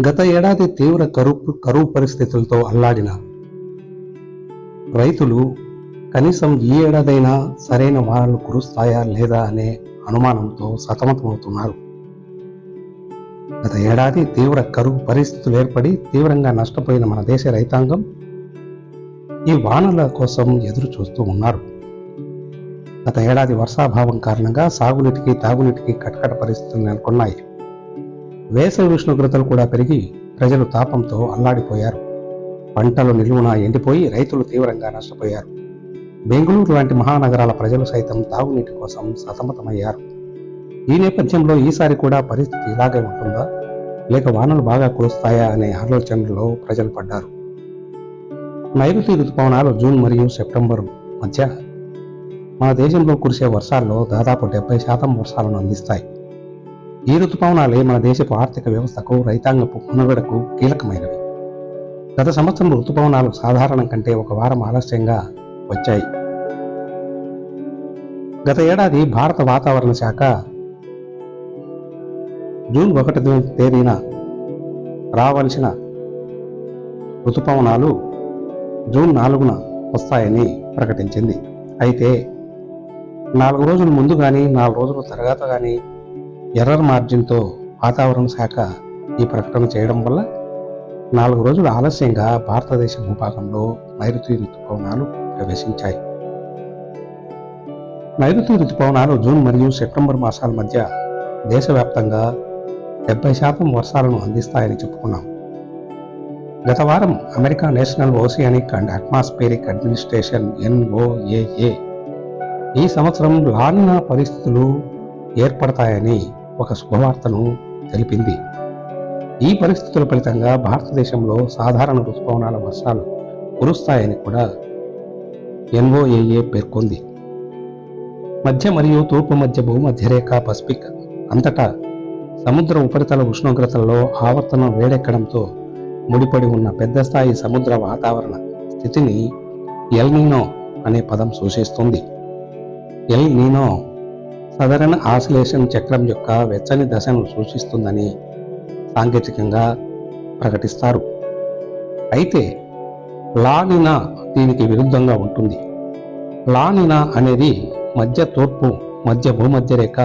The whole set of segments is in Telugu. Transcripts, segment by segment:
గత ఏడాది తీవ్ర కరువు కరువు పరిస్థితులతో అల్లాడిన రైతులు కనీసం ఈ ఏడాదైనా సరైన వానలు కురుస్తాయా లేదా అనే అనుమానంతో సతమతమవుతున్నారు. గత ఏడాది తీవ్ర కరువు పరిస్థితులు ఏర్పడి తీవ్రంగా నష్టపోయిన మన దేశ రైతాంగం ఈ వానల కోసం ఎదురు చూస్తూ ఉన్నారు. గత ఏడాది వర్షాభావం కారణంగా సాగునీటికి తాగునీటికి కటకట పరిస్థితులు నెలకొన్నాయి. వేసవి ఉష్ణోగ్రతలు కూడా పెరిగి ప్రజలు తాపంతో అల్లాడిపోయారు. పంటలు నిలువున ఎండిపోయి రైతులు తీవ్రంగా నష్టపోయారు. బెంగళూరు లాంటి మహానగరాల ప్రజలు సైతం తాగునీటి కోసం సతమతమయ్యారు. ఈ నేపథ్యంలో ఈసారి కూడా పరిస్థితి ఇలాగే ఉంటుందా? లేక వానలు బాగా కురుస్తాయా అనే ఆలోచనలో ప్రజలు పడ్డారు. నైరుతి ఋతుపవనాలు జూన్ మరియు సెప్టెంబర్ మధ్య మన దేశంలో కురిసే వర్షాల్లో దాదాపు డెబ్బై శాతం వర్షాలను అందిస్తాయి. ఈ ఋతుపవనాలే మన దేశపు ఆర్థిక వ్యవస్థకు రైతాంగపు పునరుడకు కీలకమైనవి. గత సంవత్సరం ఋతుపవనాలు సాధారణం కంటే ఒక వారం ఆలస్యంగా వచ్చాయి. గత ఏడాది భారత వాతావరణ శాఖ జూన్ ఒకటి తేదీన రావలసిన ఋతుపవనాలు జూన్ నాలుగున వస్తాయని ప్రకటించింది. అయితే నాలుగు రోజుల ముందు కానీ నాలుగు రోజుల తర్వాత కానీ ఎర్రర్ మార్జిన్తో వాతావరణ శాఖ ఈ ప్రకటన చేయడం వల్ల నాలుగు రోజులు ఆలస్యంగా భారతదేశ భూభాగంలో నైరుతి ఋతుపవనాలు ప్రవేశించాయి. నైరుతి ఋతుపవనాలు జూన్ మరియు సెప్టెంబర్ మాసాల మధ్య దేశవ్యాప్తంగా డెబ్బై శాతం వర్షాలను అందిస్తాయని చెప్పుకున్నాం. గత వారం America National Oceanic and Atmospheric Administration NOAA ఈ సంవత్సరం లానినా పరిస్థితులు ఏర్పడతాయని ఒక శుభవార్తను తెలిపింది. ఈ పరిస్థితుల ఫలితంగా భారతదేశంలో సాధారణ ఋతుపవనాల వర్షాలు కురుస్తాయని కూడా ఎన్ఓఏఏ పేర్కొంది. మధ్య మరియు తూర్పు మధ్య భూమధ్యరేఖ పసిఫిక్ అంతటా సముద్ర ఉపరితల ఉష్ణోగ్రతల్లో ఆవర్తనం వేడెక్కడంతో ముడిపడి ఉన్న పెద్ద స్థాయి సముద్ర వాతావరణ స్థితిని ఎల్నీనో అనే పదం సూచిస్తుంది. ఎల్ నీనో సదరన్ ఆసిలేషన్ చక్రం యొక్క వెచ్చని దశను సూచిస్తుందని సాంకేతికంగా ప్రకటిస్తారు. అయితే లానినా దీనికి విరుద్ధంగా ఉంటుంది. లానినా అనేది మధ్య తూర్పు మధ్య భూమధ్యరేఖ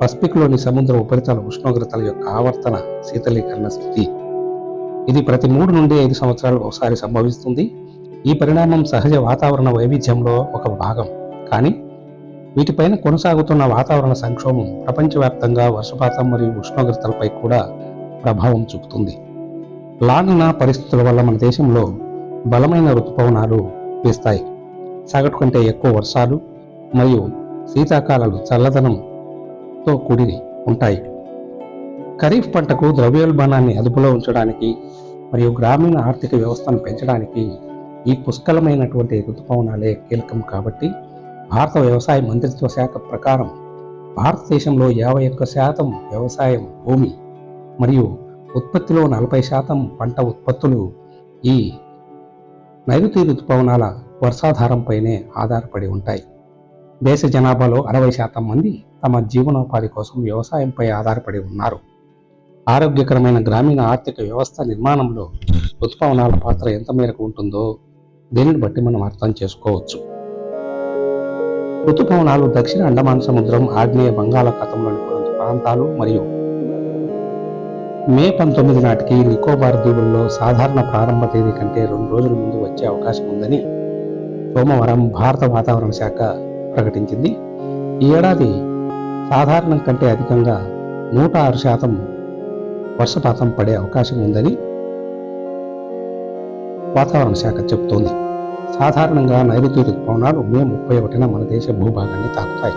పసిఫిక్లోని సముద్ర ఉపరితల ఉష్ణోగ్రతల యొక్క ఆవర్తన శీతలీకరణ స్థితి. ఇది ప్రతి మూడు నుండి ఐదు సంవత్సరాలు ఒకసారి సంభవిస్తుంది. ఈ పరిణామం సహజ వాతావరణ వైవిధ్యంలో ఒక భాగం. కానీ వీటిపైన కొనసాగుతున్న వాతావరణ సంక్షోభం ప్రపంచవ్యాప్తంగా వర్షపాతం మరియు ఉష్ణోగ్రతలపై కూడా ప్రభావం చూపుతుంది. లానినా పరిస్థితుల వల్ల మన దేశంలో బలమైన ఋతుపవనాలు వీస్తాయి. సగటు కంటే ఎక్కువ వర్షాలు మరియు శీతాకాలాలు చల్లదనంతో కూడి ఉంటాయి. ఖరీఫ్ పంటకు ద్రవ్యోల్బణాన్ని అదుపులో ఉంచడానికి మరియు గ్రామీణ ఆర్థిక వ్యవస్థను పెంచడానికి ఈ పుష్కలమైనటువంటి ఋతుపవనాలే కీలకం కాబట్టి భారత వ్యవసాయ మంత్రిత్వ శాఖ ప్రకారం భారతదేశంలో యాభై ఒక్క శాతం వ్యవసాయం భూమి మరియు ఉత్పత్తిలో నలభై శాతం పంట ఉత్పత్తులు ఈ నైరుతి ఋతుపవనాల వర్షాధారంపైనే ఆధారపడి ఉంటాయి. దేశ జనాభాలో అరవై శాతం మంది తమ జీవనోపాధి కోసం వ్యవసాయంపై ఆధారపడి ఉన్నారు. ఆరోగ్యకరమైన గ్రామీణ ఆర్థిక వ్యవస్థ నిర్మాణంలో ఋతుపవనాల పాత్ర ఎంత మేరకు ఉంటుందో దీనిని బట్టి మనం అర్థం చేసుకోవచ్చు. ఋతుపవనాలు దక్షిణ అండమాన్ సముద్రం ఆగ్నేయ బంగాళాఖాతంలోని కొన్ని ప్రాంతాలు మరియు మే పంతొమ్మిది నాటికి నికోబార్ దీవుల్లో సాధారణ ప్రారంభ తేదీ కంటే రెండు రోజుల ముందు వచ్చే అవకాశం ఉందని సోమవారం భారత వాతావరణ శాఖ ప్రకటించింది. ఈ ఏడాది సాధారణం కంటే అధికంగా నూట ఆరు శాతం వర్షపాతం పడే అవకాశం ఉందని వాతావరణ శాఖ చెబుతోంది. సాధారణంగా నైరుతి ఋతుపవనాలు మే ముప్పై ఒకటిన మన దేశ భూభాగాన్ని తాకుతాయి.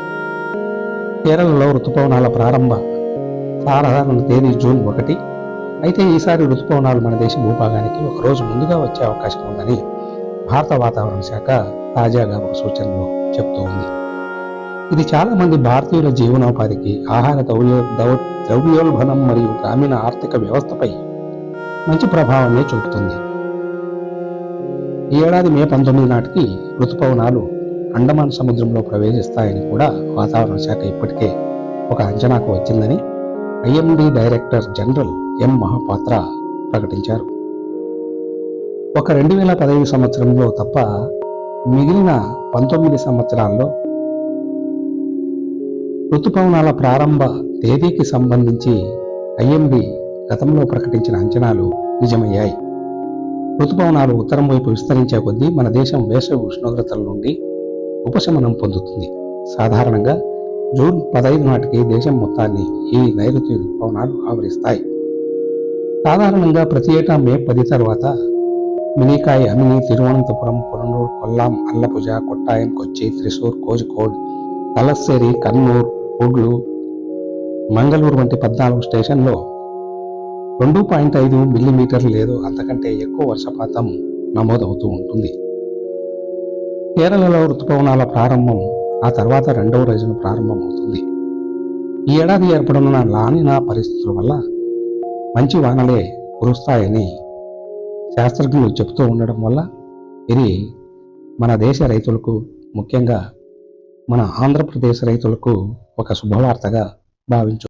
కేరళలో ఋతుపవనాల ప్రారంభ సాధారణ తేదీ జూన్ ఒకటి. అయితే ఈసారి ఋతుపవనాలు మన దేశ భూభాగానికి ఒక రోజు ముందుగా వచ్చే అవకాశం ఉందని భారత వాతావరణ శాఖ తాజాగా ఒక సూచనలో చెప్తూ ఉంది. ఇది చాలా మంది భారతీయుల జీవనోపాధికి ఆహార ద్రవ్యో దౌ ద్రవ్యోల్బణం మరియు గ్రామీణ ఆర్థిక వ్యవస్థపై మంచి ప్రభావాన్ని చూపుతుంది. ఈ ఏడాది మే పంతొమ్మిది నాటికి ఋతుపవనాలు అండమాన్ సముద్రంలో ప్రవేశిస్తాయని కూడా వాతావరణ శాఖ ఇప్పటికే ఒక అంచనాకు వచ్చిందని IMD director general M Mohapatra ప్రకటించారు. ఒక రెండు వేల పదహైదు సంవత్సరంలో తప్ప మిగిలిన పంతొమ్మిది సంవత్సరాల్లో ఋతుపవనాల ప్రారంభ తేదీకి సంబంధించి ఐఎండి గతంలో ప్రకటించిన అంచనాలు నిజమయ్యాయి. ఋతుపవనాలు ఉత్తరం వైపు విస్తరించే కొద్దీ మన దేశం వేసవి ఉష్ణోగ్రతల నుండి ఉపశమనం పొందుతుంది. సాధారణంగా జూన్ పదహైదు నాటికి దేశం మొత్తాన్ని ఈ నైరుతి ఋతుపవనాలు ఆవరిస్తాయి. సాధారణంగా ప్రతి ఏటా మే పది తర్వాత మినికాయ్ అమిని తిరువనంతపురం పునలూరు కొల్లాం అల్లపుజ కొట్టాయం కొచ్చి త్రిశూర్ కోజికోడ్ తలస్సేరి కన్నూర్ ఒడ్లు మంగళూరు వంటి పద్నాలుగు స్టేషన్లో రెండు పాయింట్ ఐదు మిల్లీమీటర్లు లేదు. అంతకంటే ఎక్కువ వర్షపాతం నమోదవుతూ ఉంటుంది. కేరళలో ఋతుపవనాల ప్రారంభం ఆ తర్వాత రెండవ రోజున ప్రారంభమవుతుంది. ఈ ఏడాది ఏర్పడనున్న లానినా పరిస్థితుల వల్ల మంచి వానలే కురుస్తాయని శాస్త్రజ్ఞులు చెబుతూ ఉండడం వల్ల ఇది మన దేశ రైతులకు ముఖ్యంగా మన ఆంధ్రప్రదేశ్ రైతులకు ఒక శుభవార్తగా భావించు